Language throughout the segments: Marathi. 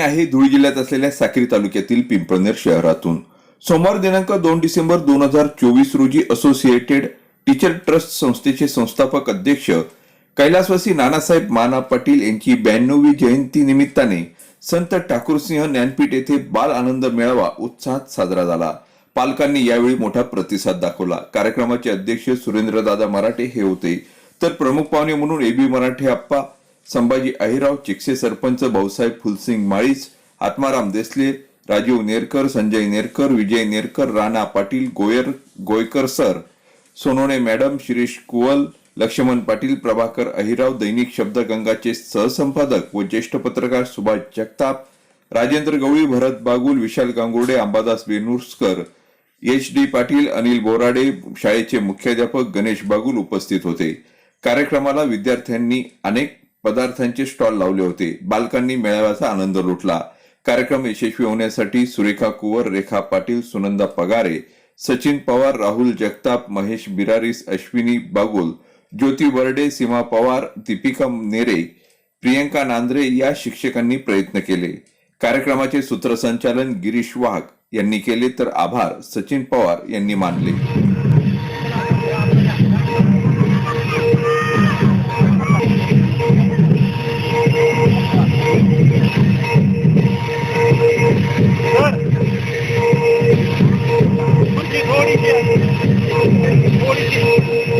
बातमी आहे धुळे जिल्ह्यात असलेल्या साक्री तालुक्यातील पिंपळनेर शहरातून सोमवार दिनांक दोन डिसेंबर दोन हजार चोवीस रोजी असोसिएटेड टीचर ट्रस्ट संस्थेचे संस्थापक अध्यक्ष कैलासवासी नानासाहेब माना पाटील यांची ब्याण्णवी जयंती निमित्ताने संत ठाकूरसिंह ज्ञानपीठ येथे बाल आनंद मेळावा उत्साहात साजरा झाला पालकांनी यावेळी मोठा प्रतिसाद दाखवला कार्यक्रमाचे अध्यक्ष सुरेंद्रदादा मराठे हे होते तर प्रमुख पाहुणे म्हणून A B Marathe Appa Sambhaji Ahirao Chikse sarpanch Bhausaheb Phulsing Malis Atmaram Desale Rajiv Nerkar Sanjay Nerkar Vijay Nerkar Rana Patil Goyar Goykar sir Sonone madam Shirish Kuwal Laxman Patil Prabhakar Ahirao दैनिक शब्दगंगाचे सहसंपादक व ज्येष्ठ पत्रकार सुभाष जगताप राजेंद्र गवळी भरत बागुल विशाल गांगुर्डे अंबादास बेनुरस्कर एच डी पाटील अनिल बोराडे शाळेचे मुख्याध्यापक गणेश बागुल उपस्थित होते. कार्यक्रमाला विद्यार्थ्यांनी अनेक पदार्थांचे स्टॉल लावले होते. बालकांनी मेळाव्याचा आनंद लुटला. कार्यक्रम यशस्वी होण्यासाठी सुरेखा कुवर रेखा पाटील सुनंदा पगारे सचिन पवार राहुल जगताप महेश बिरारीस अश्विनी बागुल ज्योती बर्डे सीमा पवार दीपिका नेरे प्रियंका नांद्रे या शिक्षकांनी प्रयत्न केले. कार्यक्रमाचे सूत्रसंचालन गिरीश वाघ यांनी केले तर आभार सचिन पवार यांनी मानले. Thank you.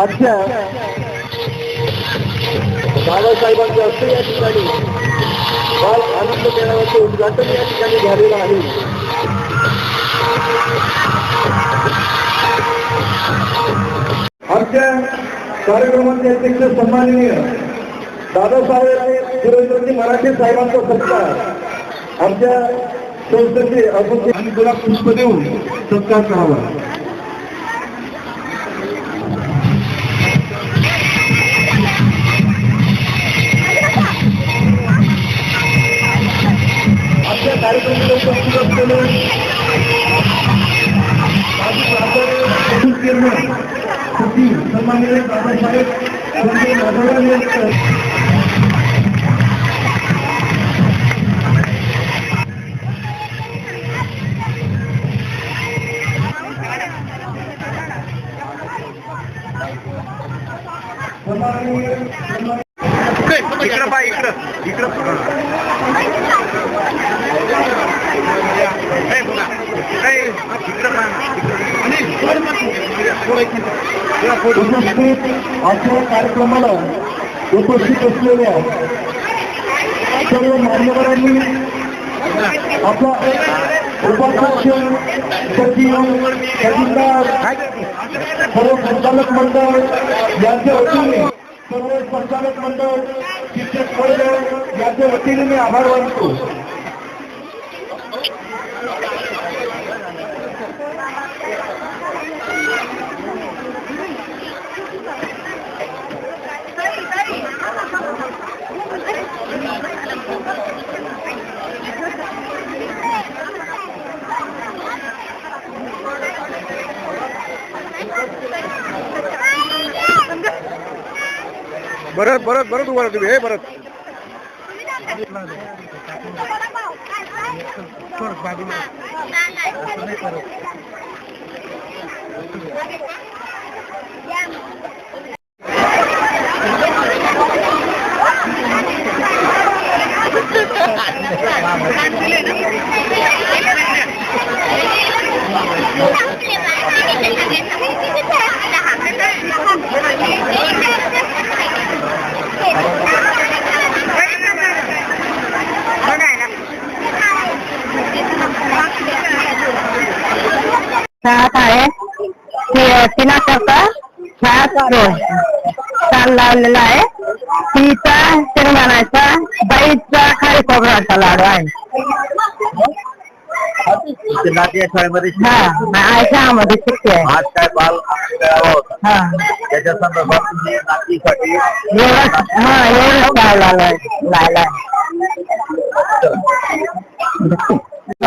आजच्या बाबासाहेबांच्या हस्ते या ठिकाणी. बाल आनंद मेळाव्याचे उद्घाटन या ठिकाणी झालेलं आहे. आमच्या कार्यक्रमाचे अध्यक्ष सन्माननीय दादासाहेब सुरेंद्रजी मराठे साहेबांचा सत्कार आमच्या संस्थेचे अजून आणि गुलाब पुष्प देऊन सत्कार करावा. कार्यक्रमाला सन्माननीय संजय यांचं इकडं पाय इकडं. इकडं. उपस्थित आजच्या कार्यक्रमाला उपस्थित असलेल्या सर्व मान्यवरांनी आपला उपाध्यक्ष सचिव खजिनदार सर्व संचालक मंडळ यांच्या वतीने सर्व संचालक मंडळ शिक्षक वर्ग यांच्या वतीने मी आभार मानतो परत परत परत उभा राहा तुम्ही. हे परत शाळात आहे. तिला करता शाळात चाल लावलेला आहे. तिचा शेंगदाण्याचा बाईचा खाली खोबऱ्याचा लाडू आहे. नाट्य शाळेमध्ये हा शाळामध्ये शिकते. आहे आज काय बाल मेळावा होता. हा. त्याच्या संदर्भात तुम्ही नातीसाठी एवढंच हा एवढंच लावला लायला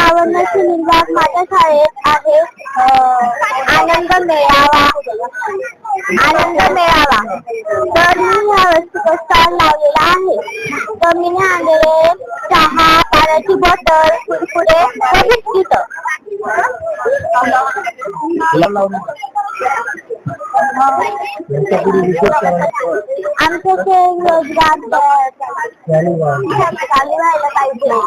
श्रावण सुनीलबाग माझ्या शाळेत आहे आनंद मेळावा. आनंद मेळावा. तर मी ह्या वस्तू स्टॉल लावलेला आहे. तर मी आणलेले चहा पाण्याची बॉटल कुरकुरे व बिस्किट. आमचं ते रोजगार चालू व्हायला पाहिजे.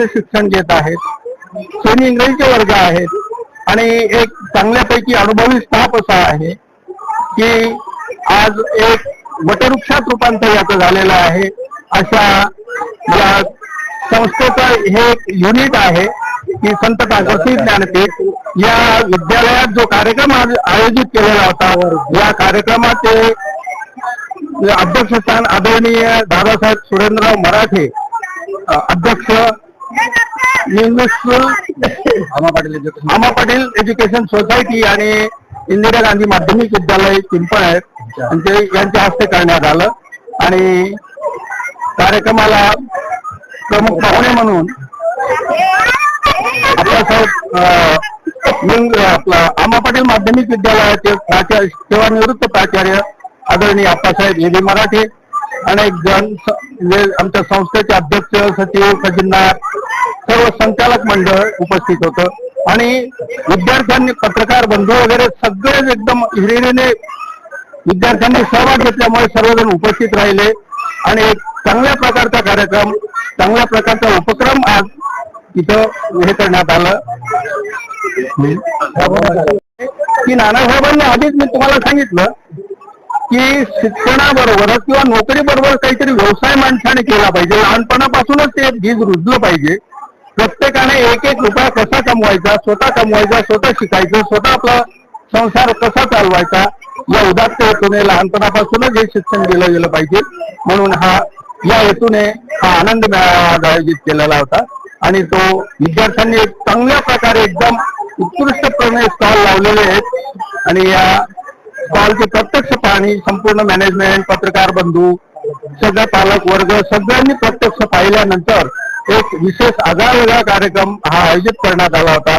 शिक्षण घेत आहेत. सोनी इंग्रजीचे वर्ग आहेत. आणि एक चांगल्यापैकी अनुभवी स्टाफ असा आहे की आज एक वटवृक्षात रूपांतर याचं झालेलं आहे. अशा या संस्थेचं हे एक युनिट आहे. की संत कागसी ज्ञानपीठ या विद्यालयात जो कार्यक्रम आयोजित केलेला होता या कार्यक्रमाचे अध्यक्षस्थान आदरणीय दादासाहेब सुरेंद्रराव मराठे अध्यक्ष पाटील एज्युकेशन आमा पाटील एज्युकेशन सोसायटी आणि इंदिरा गांधी माध्यमिक विद्यालय चिंपण आहेत. यांच्या हस्ते करण्यात आलं. आणि कार्यक्रमाला प्रमुख पाहुणे म्हणून आपल्यासाहेब आमा पाटील माध्यमिक विद्यालयाचे प्राचार्य सेवानिवृत्त प्राचार्य आदरणीय आप्पासाहेब एबी मराठे अनेक जण आमच्या संस्थेचे अध्यक्ष सचिव खजिनदार सर्व संचालक मंडळ उपस्थित होतं. आणि विद्यार्थ्यांनी पत्रकार बंधू वगैरे सगळेच एकदम हिरिरीने विद्यार्थ्यांनी सहभाग घेतल्यामुळे सर्वजण उपस्थित राहिले. आणि एक चांगल्या प्रकारचा कार्यक्रम चांगल्या प्रकारचा उपक्रम आज इथं हे करण्यात आलं. की नानासाहेबांनी आधीच मी तुम्हाला सांगितलं की शिक्षणाबरोबरच किंवा नोकरीबरोबर काहीतरी व्यवसाय माणसाने केला पाहिजे. लहानपणापासूनच ते बीज रुजलं पाहिजे. प्रत्येकाने एक एक रुपया कसा कमवायचा स्वतः कमवायचा स्वतः शिकायचं स्वतः आपला संसार कसा चालवायचा या उदात्त हेतूने लहानपणापासूनच हे शिक्षण दिलं गेलं पाहिजे. म्हणून हा या हेतूने हा आनंद मेळावा आज आयोजित केलेला होता. आणि तो विद्यार्थ्यांनी चांगल्या प्रकारे एकदम उत्कृष्टपणे स्टॉल लावलेले आहेत. आणि या स्टॉलची प्रत्यक्ष पाहणी संपूर्ण मॅनेजमेंट पत्रकार बंधू सगळे पालक वर्ग सगळ्यांनी प्रत्यक्ष पाहिल्यानंतर एक विशेष आगळा कार्यक्रम हा आयोजित करण्यात आला होता.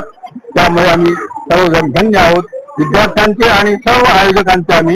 त्यामुळे आम्ही सर्वजण धन्य आहोत. विद्यार्थ्यांचे आणि सर्व आयोजकांचे आम्ही